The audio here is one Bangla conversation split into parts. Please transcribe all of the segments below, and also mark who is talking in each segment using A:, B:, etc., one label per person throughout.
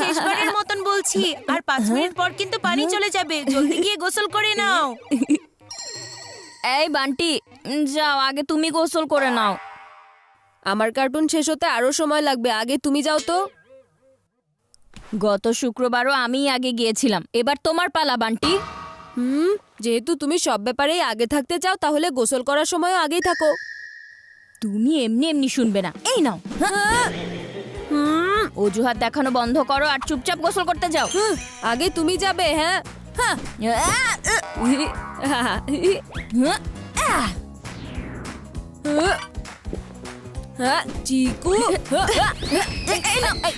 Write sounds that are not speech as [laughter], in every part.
A: শেষবারের মতন বলছি আর পাঁচ মিনিট পর কিন্তু পানি চলে যাবে। জলদি গিয়ে গোসল করে নাও।
B: এই বান্টি যাও আগে তুমি গোসল করে নাও।
C: আমার কার্টুন শেষ হতে আরও সময় লাগবে আগে তুমি যাও তো।
B: গত শুক্রবারও আমিই আগে গিয়েছিলাম। এবার তোমার পালা বান্টি।
C: হুম যেহেতু তুমি সব ব্যাপারেই আগে থাকতে চাও তাহলে গোসল করার সময়ও আগেই থাকো।
B: তুমি এমনি এমনি শুনবে না। এই নাও। অজুহাত দেখানো বন্ধ করো আর চুপচাপ গোসল করতে যাও।
C: আগে তুমি যাবে হ্যাঁ?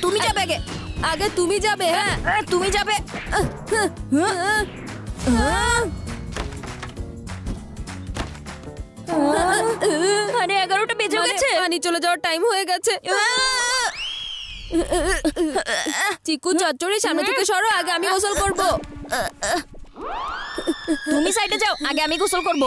B: তুমি যাবে আগে।
C: আগে তুমি যাবে হ্যাঁ?
B: তুমি যাবে। আরে এগারোটা বেজে
C: মানে
B: গেছে।
C: পানি চলে যাওয়ার টাইম হয়ে গেছে। চিকু চচ্চড়ি সামনে থেকে সরো আগে আমি গোসল করব।
B: তুমি সাইডে যাও আগে আমি গোসল করব।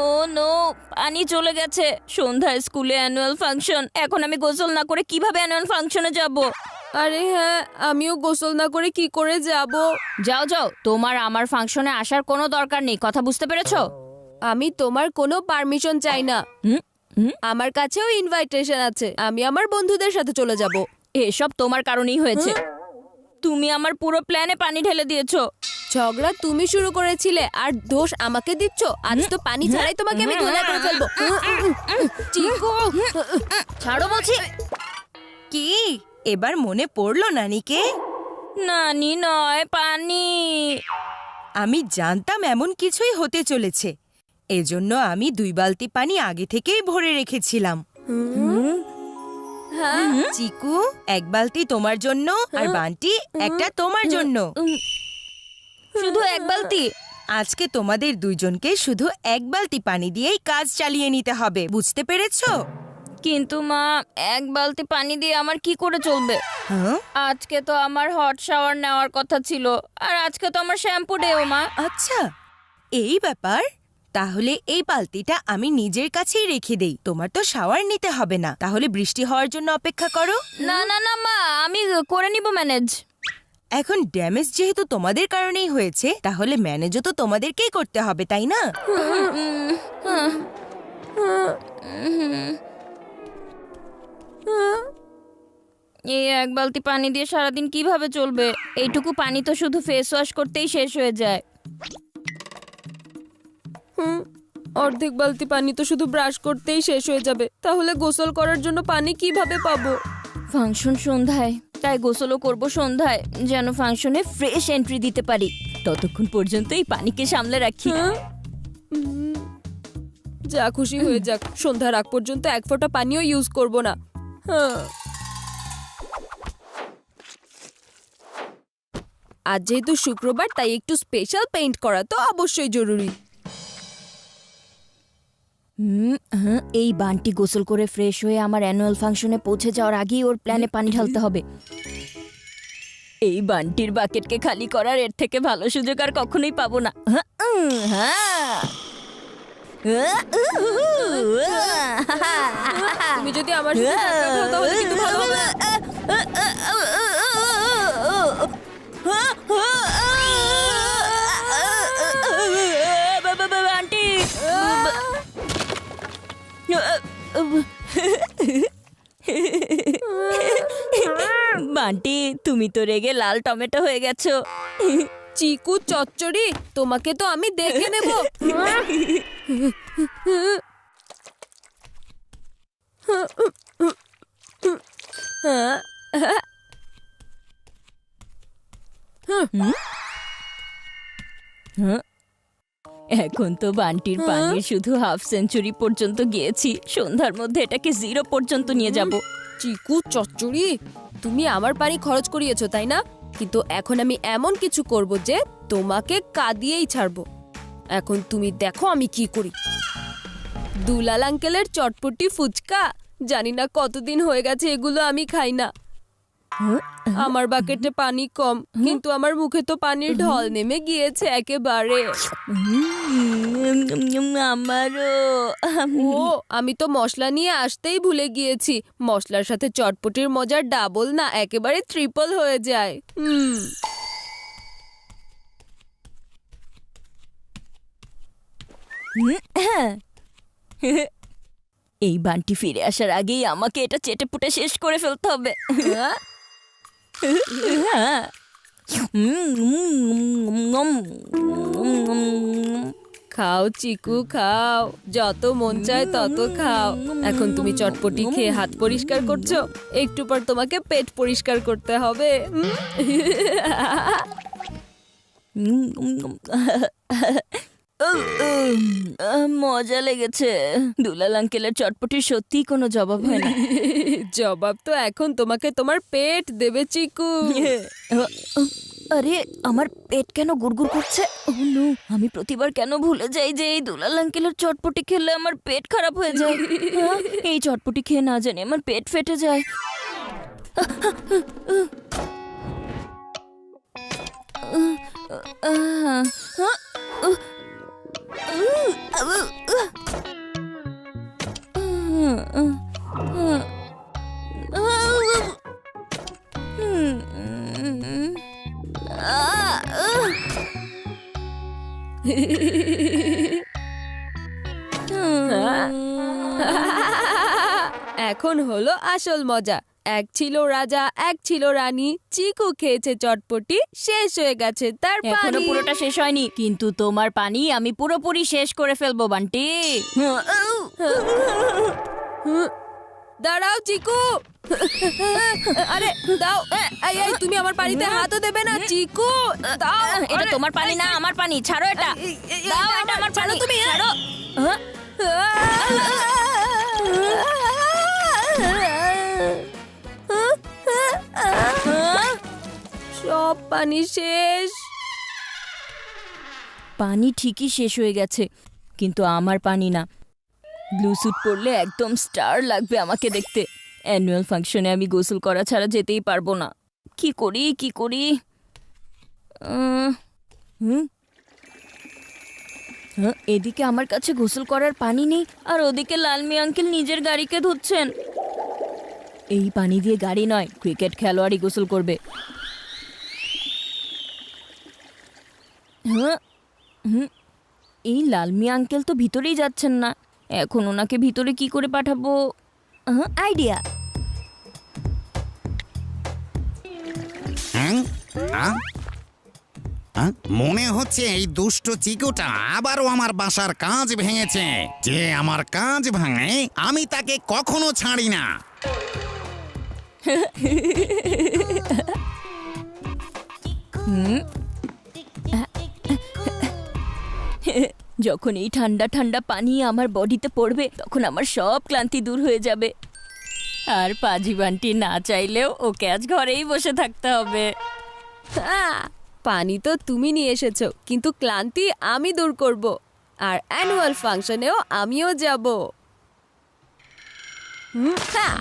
B: Oh no. পানি চলে গেছে। সন্ধ্যায় স্কুলে অ্যানুয়াল ফাংশন এখন আমি গোসল না করে কীভাবে অ্যানুয়াল ফাংশনে যাব?
C: আরে হ্যাঁ আমিও গোসল না করে কি করে যাব?
B: যাও যাও তোমার আমার ফাংশনে আসার কোনো দরকার নেই কথা বুঝতে পেরেছ?
C: আমি তোমার কোনো পারমিশন চাই না।
B: হুম হুম।
C: আমার কাছেও ইনভাইটেশন আছে। আমি আমার বন্ধুদের সাথে চলে যাব।
B: এসব তোমার কারণেই হয়েছে। তুমি আমার পুরো প্ল্যানে পানি ঢেলে দিয়েছ।
C: ঝগড়া তুমি শুরু করেছিলে আর দোষ আমাকে দিচ্ছ। আজ তো পানি ছাড়াই তোমাকে আমি ধোলাই করে ফেলব। চিকু!
B: ছাড়ো বলছি।
A: কি? এবার মনে পড়ল নানিকে?
B: নানি নয় পানি।
A: আমি জানতাম এমন কিছুই হতে চলেছে। এজন্য আমি দুই বালতি পানি আগে থেকেই ভরে রেখেছিলাম।
C: হ্যাঁ
A: চিকু এক বালতি তোমার জন্য আর বান্টি একটা তোমার জন্য।
B: শুধু এক বালতি?
A: আজকে তোমাদের দুইজনকে শুধু এক বালতি পানি দিয়েই কাজ চালিয়ে নিতে হবে বুঝতে পেরেছ?
B: কিন্তু মা এক বালতি পানি দিয়ে আমার কি করে চলবে?
A: হ্যাঁ?
B: আজকে তো আমার হট শাওয়ার নেওয়ার কথা ছিল আর আজকে তো আমার শ্যাম্পু ডেও মা।
A: আচ্ছা এই ব্যাপার? তাহলে এই বালতিটা আমি নিজের কাছেই রেখে দেই। তোমার তো শাওয়ার নিতে হবে না। তাহলে বৃষ্টি হওয়ার জন্য অপেক্ষা করো।
B: না না না মা আমি করে নিব ম্যানেজ।
A: এখন ড্যামেজ যেহেতু তোমাদের কারণেই হয়েছে তাহলে ম্যানেজও তো তোমাদেরকেই করতে হবে তাই না?
B: এই এক বালতি পানি দিয়ে সারাদিন কীভাবে চলবে? এইটুকু পানি তো শুধু ফেস ওয়াশ করতেই শেষ হয়ে যায়।
C: হুম, অর্ধেক বালতি পানি তো শুধু ব্রাশ করতেই শেষ হয়ে যাবে। তাহলে গোসল করার জন্য পানি কীভাবে পাবো?
B: ফাংশন সন্ধ্যায়। তাই গোসলও করব সন্ধ্যায় যেন ফাংশনে ফ্রেশ এন্ট্রি দিতে পারি। ততক্ষণ পর্যন্ত এই পানিকে সামলে রাখি।
C: যা খুশি হয়ে যাক। সন্ধ্যার আগ পর্যন্ত এক ফোঁটা পানিও ইউজ করব না। আজ যেহেতু শুক্রবার তাই একটু স্পেশাল পেইন্ট করা তো অবশ্যই জরুরি।
B: হুম, হ্যাঁ, এই বানটি গোসল করে ফ্রেশ হয়ে আমার অ্যানুয়াল ফাংশনে পৌঁছে যাওয়ার আগেই ওর প্ল্যানে পানি ঢালতে হবে এই বানটির বাকেটকে খালি করার এর থেকে ভালো সুযোগ আর কখনোই পাবো না হ্যাঁ, হ্যাঁ।
C: তুমি যদি আমার সাথে কিন্তু ভালো হবে
B: বান্টি তুমি তো রেগে লাল টমেটো হয়ে গেছো।
C: চিকু চচ্চড়ি তোমাকে তো আমি দেখে নেব। হ্যাঁ
B: হ্যাঁ? এখন তো বান্টির পানির শুধু হাফ সেঞ্চুরি পর্যন্ত গিয়েছি। সন্ধ্যার মধ্যে এটাকে জিরো পর্যন্ত নিয়ে যাব।
C: চিকু চচ্চড়ি তুমি আমার পানি খরচ করিয়েছো তাই না? কিন্তু এখন আমি এমন কিছু করব যে তোমাকে কাঁদিয়েই ছাড়বো। এখন তুমি দেখো আমি কি করি। দুলাল আঙ্কেলের চটপটি ফুচকা? জানি না কতদিন হয়ে গেছে এগুলো আমি খাই না। আমার বাকেটে পানি কম কিন্তু আমার মুখে তো পানির ঢল নেমে গিয়েছে একেবারে।
B: আমারও।
C: ও আমি তো মশলা নিয়ে আসতেই ভুলে গিয়েছি। মশলার সাথে চটপটির মজার ডাবল না একেবারে ট্রিপল হয়ে যায়। হুম।
B: এই বানটি ফিরে আসার আগেই আমাকে এটা চেটে পুটে শেষ করে ফেলতে হবে।
C: খাও চিকু, খাও। যত মন চায় তত খাও। এখন তুমি চটপটি খেয়ে হাত পরিষ্কার করছ, একটু পর তোমাকে পেট পরিষ্কার করতে হবে?
B: মজা লেগেছে। দুলাল আঙ্কেলের চটপটি সত্যিই কোনো জবাব হয় না। [laughs]
C: জবাব তো এখন তোমাকে তোমার পেট দেবে চিকু। [laughs]
B: আরে আমার পেট কেন গুড়গুড় করছে? আমি প্রতিবার কেন ভুলে যাই যে এই দুলাল আঙ্কেলের চটপটি খেলে আমার পেট খারাপ হয়ে যায়? এই চটপটি খেয়ে না জানি আমার পেট ফেটে যায়।
C: এখন হলো আসল মজা। এক ছিল রাজা এক ছিল রানী। চিকু খেয়েছে চটপটি শেষ হয়ে গেছে তার
B: এখনও
C: পানি।
B: পুরোটা শেষ হয়নি। কিন্তু তোমার পানি আমি পুরোপুরি শেষ করে ফেলব বান্টি।
C: দাঁড়াও চিকু। আরে দাও। এই এই তুমি আমার পানিতে হাতও দেবে না চিকু। দাও।
B: এটা তোমার পানি না আমার পানি। ছাড়ো এটা। দাও
C: এটা
B: আমার পানি।
C: তুমি।
B: ছাড়ো। হ্যাঁ?
C: সব পানি শেষ।
B: পানি ঠিকই শেষ হয়ে গেছে কিন্তু আমার পানি না। ব্লু স্যুট পরলে একদম স্টার লাগবে আমাকে দেখতে। অ্যানুয়াল ফাংশনে আমি গোসল করা ছাড়া যেতেই পারব না। কি করি কি করি? হ্যাঁ, এদিকে আমার কাছে গোসল করার পানি নেই আর ওদিকে লালমি আঙ্কেল নিজের গাড়িকে ধুচ্ছেন। এই পানি দিয়ে গাড়ি নয় ক্রিকেট খেলোয়াড়ই গোসল করবে। হ্যাঁ হুম, এই লালমি আঙ্কেল তো ভিতরেই যাচ্ছেন না। এখন ওনাকে ভিতরে কি করে পাঠাবো? আইডিয়া
D: হ্যাঁ? মনে হচ্ছে এই দুষ্ট চিকুটা আবারও আমার বাসার কাজ ভেঙেছে। যে আমার কাজ ভাঙে, আমি তাকে কখনো ছাড়ি না।
B: যখন এই ঠান্ডা ঠান্ডা পানি আমার বডিতে পড়বে তখন আমার সব ক্লান্তি দূর হয়ে যাবে। আর পাজি বান্টি না চাইলেও ওকে আজ ঘরেই বসে থাকতে হবে।
C: পানি তো তুমি নিয়ে এসেছ কিন্তু ক্লান্তি আমি দূর করব আর অ্যানুয়াল ফাংশনেও আমিও যাব। হুম, হ্যাঁ।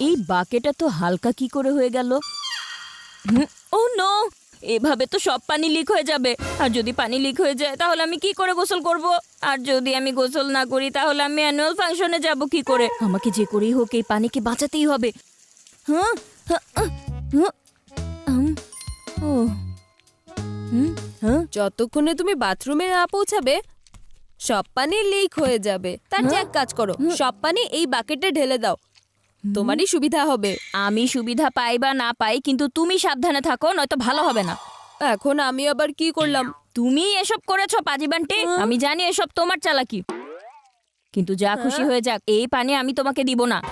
B: এই বাকেটা তো হালকা কি করে হয়ে গেল? Oh no! এভাবে তো সব পানি লিক হয়ে যাবে। আর যদি পানি লিক হয়ে যায় তাহলে আমি কি করে গোসল করব? আর যদি আমি গোসল না করি তাহলে আমি অ্যানুয়াল ফাংশনে যাব কি করে? আমাকে যে করেই হোক এই পানিকে বাঁচাতেই হবে। হ্যাঁ? হ্যাঁ, হ্যাঁ, হুম, হ্যাঁ?
C: যতক্ষণে তুমি বাথরুমে না পৌঁছাবে সব পানি লিক হয়ে যাবে। তার চেয়ে এক কাজ করো সব পানি এই বাকেটে ঢেলে দাও। তোমারই সুবিধা হবে।
B: আমি সুবিধা পাই বা না পাই কিন্তু তুমি সাবধানে থাকো নয়তো ভালো হবে না।
C: এখন আমি আবার কি করলাম?
B: তুমি এসব করেছ পাজি বান্টি? আমি জানি এসব তোমার চালাকি। কিন্তু যা খুশি হয়ে যাক এই পানি আমি তোমাকে দিব না।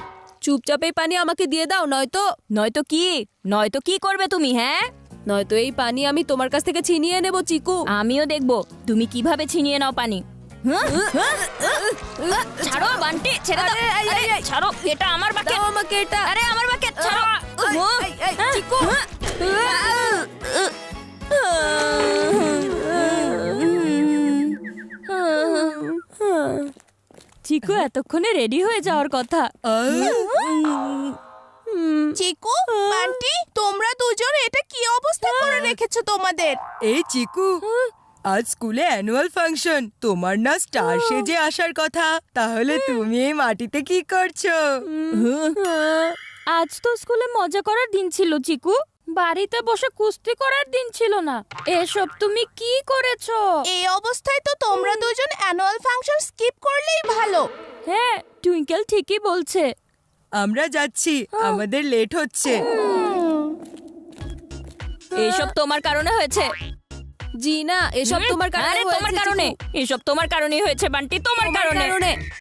C: চুপচাপ এই পানি আমাকে দিয়ে দাও নয়তো।
B: নয়তো কি? নয়তো কি করবে তুমি হ্যাঁ?
C: নয়তো এই পানি আমি তোমার কাছ থেকে ছিনিয়ে নেব চিকু।
B: আমিও দেখব তুমি কীভাবে ছিনিয়ে নাও পানি? হ্যাঁ? হ্যাঁ? ছাড়ো বান্টি ছেড়ে দাও। আরে, ছাড়ো এটা আমার বাকেট।
C: দাও আমাকে এটা।
B: আরে আমার বাকেট ছাড়ো।
C: চিকু।
B: চিকু চিকু এতক্ষণে রেডি হয়ে যাওয়ার কথা।
E: চিকু বান্টি তোমরা দুজন এটা কি অবস্থা করে রেখেছো তোমাদের?
A: এই চিকু। আজ স্কুলে অ্যানুয়াল ফাংশন তোমার না স্টার সেজে আসার কথা। তাহলে তুমি এই মাটিতে কি করছ?
B: আজ তো স্কুলে মজা করার দিন ছিল চিকু। বাড়িতে বসে কুস্তি করার দিন ছিল না। এসব তুমি কি করেছ?
E: এই অবস্থায় তো তোমরা দুজন অ্যানুয়াল ফাংশন স্কিপ করলেই ভালো।
B: হ্যাঁ টুইঙ্কেল ঠিকই বলছে।
A: আমরা যাচ্ছি। আমাদের লেট হচ্ছে।
B: এসব তোমার কারণে হয়েছে।
C: জি না এসব তোমার কারণে
B: তোমার কারণে। এসব তোমার কারণেই হয়েছে বান্টি তোমার
C: কারণে।